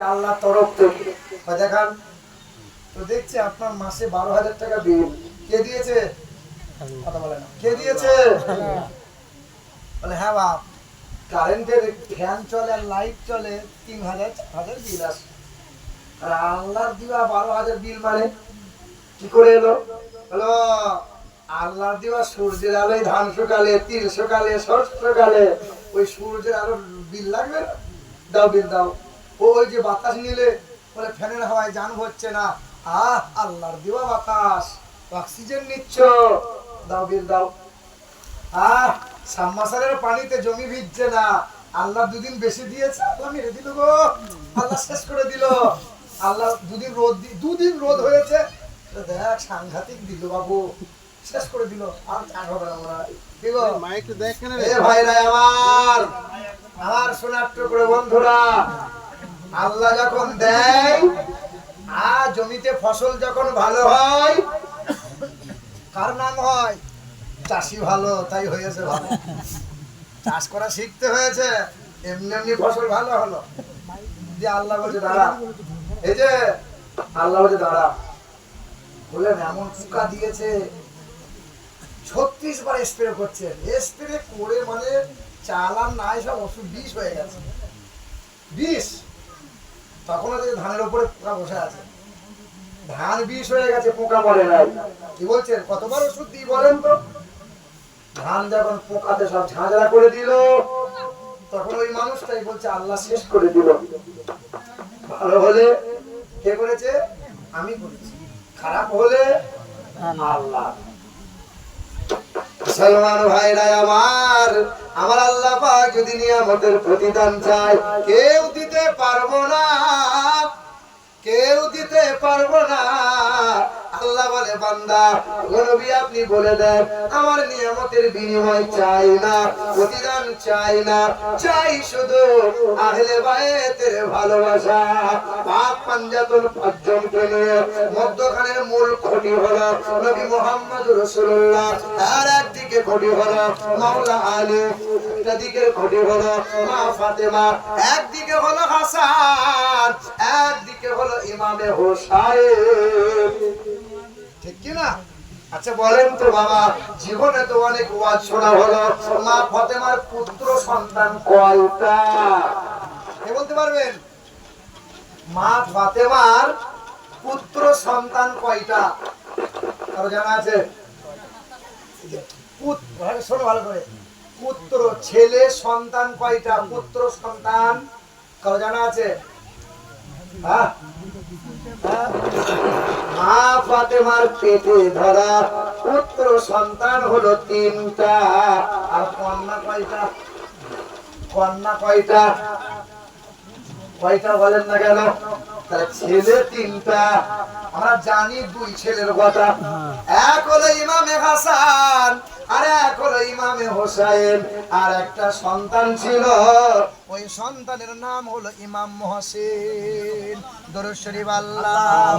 আল্লাহ তরফ তো দেখছি আপনার মাসে বারো হাজার টাকা বিল। কে দিয়েছে? কথা বলে না। কে দিয়েছে? বলে হ্যাঁ বাপ কারেন্টের ফ্যান চলে আর লাইট চলে, তিন হাজার, চার হাজার বিল আসে আর আল্লাহর দিবা বারো হাজার বিল মানে কি করে এলো? হলো আল্লাহর সূর্যের আলোয় ধান শুকালে, তিল শুকালে, শস্য শুকালে, ওই সূর্যের আলো বিল লাগবে না? দাও বিল, দাও। ওই যে বাতাস নিলে বলে ফ্যানের হাওয়ায় জান হচ্ছে না। আহ আল্লাহর দিবা বাতাস। অক্সিজেন নিচ্ছ। দাও বিল দাও। আহ সাম্মাসারের পানিতে জমি ভিজছে না। আল্লাহ দুদিন বেশি দিয়েছে আল্লাহ মেরে দিল গো। আল্লাহ শেষ করে দিল। আল্লাহ দুদিন রোদ দি- দুদিন রোদ হয়েছে। দেখ সাংঘাতিক দিল বাবু। শেষ করে দিল। আর চান হবে না মনে হয়। কি গো? দেখ ভাইরা আমার। আমার সোনার টুকরো বন্ধুরা আল্লাহ যখন দেয়, আর জমিতে ফসল যখন ভালো হয়, কার নাম হয়? চাষি ভালো, তাই হয়েছে ভালো। চাষ করা শিখতে হয়েছে, এমনি এমনি ফসল ভালো হলো। যে আল্লাহ বলছে, দাঁড়া, এই যে আল্লাহ বলছে, দাঁড়া, বললেন, এমন ফুকা দিয়েছে, ছত্রিশ বার স্প্রে করছেন স্প্রে করে মানে চালান নাই, সব ওষুধ বিষ হয়ে গেছে। বিষ? তখন ওদের ধানের উপরে পোকা বসে আছে। ধান বিষ হয়ে গেছে পোকা মরে নাই। কি বলছেন? কতবার ওষুধ দিই বলেন তো। ধান যখন পোকাতে সব ঝাঁঝরা করে দিল তখন ওই মানুষটাই বলছে আল্লাহ শেষ করে দিল। ভালো হলে কে করেছে? আমি করেছি। খারাপ হলে আল্লাহ। মুসলমান ভাইরা আমার। আমার আল্লাহ পাক যদি নিয়ামতের প্রতিদান চায় কেউ দিতে পারব না। কেউ দিতে পারব বলে, বান্দা নবী, আপনি বলে দেন, আমার নিয়ামতের বিনিময় চাই না, প্রতিদান চাই না, চাই শুধু আহলে বায়েতের ভালোবাসা। পাক পাঞ্জাতন পাঁচজনকে নিয়ে মধ্যখানের মূল খুঁটি হলো নবী মোহাম্মদ রসুল্লাহ আর একদিকে খুঁটি হলো মাওলা আলী, একটা দিকের খুঁটি হলো মা ফাতেমা, একদিকে হলো হাসান, একদিকে হলো ইমামে হোসাইন। ঠিক কি না আচ্ছা বলেন তো বাবা, জীবনে তো অনেক ওয়াজ শোনা হলো। মা ফতেমার পুত্র সন্তান কয়টা কে বলতে পারবেন? মা ফাতেমার পুত্র সন্তান কয়টা? কারও জানা আছে? শোনো ভালো করে। পুত্র, ছেলে, সন্তান কয়টা? পুত্র, সন্তান। কারও জানা আছে? মা ফাতেমার পেটে ধরা পুত্র সন্তান হলো তিনটা। আর কন্যা কয়টা? কন্যা কয়টা? কয়টা বলেন না কেন? ছেলে তিনটা। আমরা জানি দুই ছেলের কথা। এক হলো ইমামে হাসান, আর এক হলো ইমামে হোসাইন। আর একটা সন্তান ছিল। ওই সন্তানের নাম হলো ইমাম মহসিন। দরুদ শরীফ আল্লাহ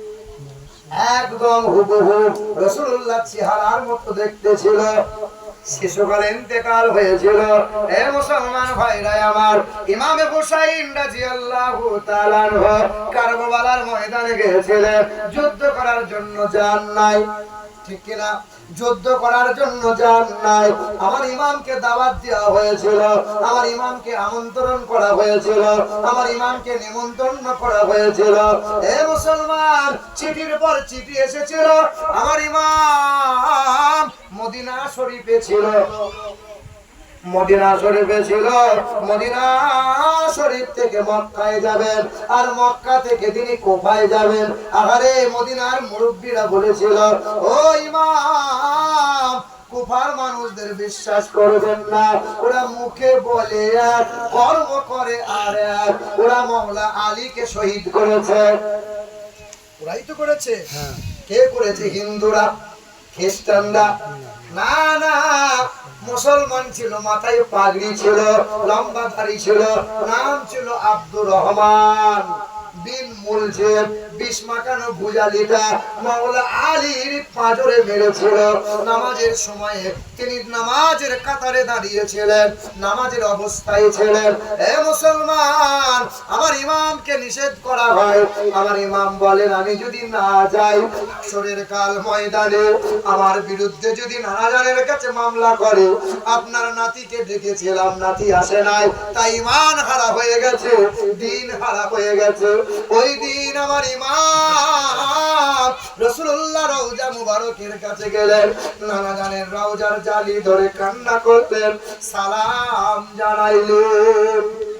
একদম হুবহু রসুল্লাহ চেহারার মতো দেখতে ছিল শিশুকাল ইন্তেকাল হয়েছিল। এ মুসলমান আমার ময়দানে যুদ্ধ করার জন্য যান নাই। ঠিক কিনা? যুদ্ধ করার জন্য যান নাই। আমার ইমামকে দাওয়াত দেওয়া হয়েছিল, আমার ইমামকে আমন্ত্রণ করা হয়েছিল, আমার ইমামকে নিমন্ত্রণ করা হয়েছিল। এ মুসলমান, চিঠির পর চিঠি এসেছিল, আমার ইমাম মদিনা শরীফে ছিল। মদিনা শরীফে ছিল মদিনা শরীফ থেকে মক্কায় যাবেন আর মক্কা থেকে তিনি কোফায় যাবেন। আহারে মদিনার মুরব্বীরা বলেছিল ও ইমাম কুফার মানুষদের বিশ্বাস করবেন না। ওরা মুখে বলে এক কর্ম করে আর এক। ওরা মহলা আলীকে শহীদ করেছে। ওরাই তো করেছে। কে করেছে? হিন্দুরা খ্রিস্টানরা? না না। মুসলমান ছিল মাথায় পাগড়ি ছিল লম্বা ছিল নাম ছিল আব্দুর রহমান। বিন মুলজেম বিষ মাখানো ভুজালিটা মাওলা আলীর পাঁজরে মেরেছিল নামাজের সময়ে তিনি নামাজের কাতারে দাঁড়িয়েছিলেন। নামাজের অবস্থায় ছিলেন। এ মুসলমান, আমার ইমামকে নিষেধ করা হয়। আমার ইমাম বলেন, আমি যদি না যাই শরীর কাল ময়দানে আমার বিরুদ্ধে যদি নানাজানের কাছে মামলা করে, আপনার নাতিকে ডেকেছিলাম নাতি আসে নাই। তাই ইমান হারা হয়ে গেছে, দিন হারা হয়ে গেছে। ওই দিন আমার ইমাম রসুল্লাহ রওজা মুবারকের কাছে গেলেন। নানা নানাজানের রওজার জালি ধরে কান্না করতেন সালাম জানাইলেন।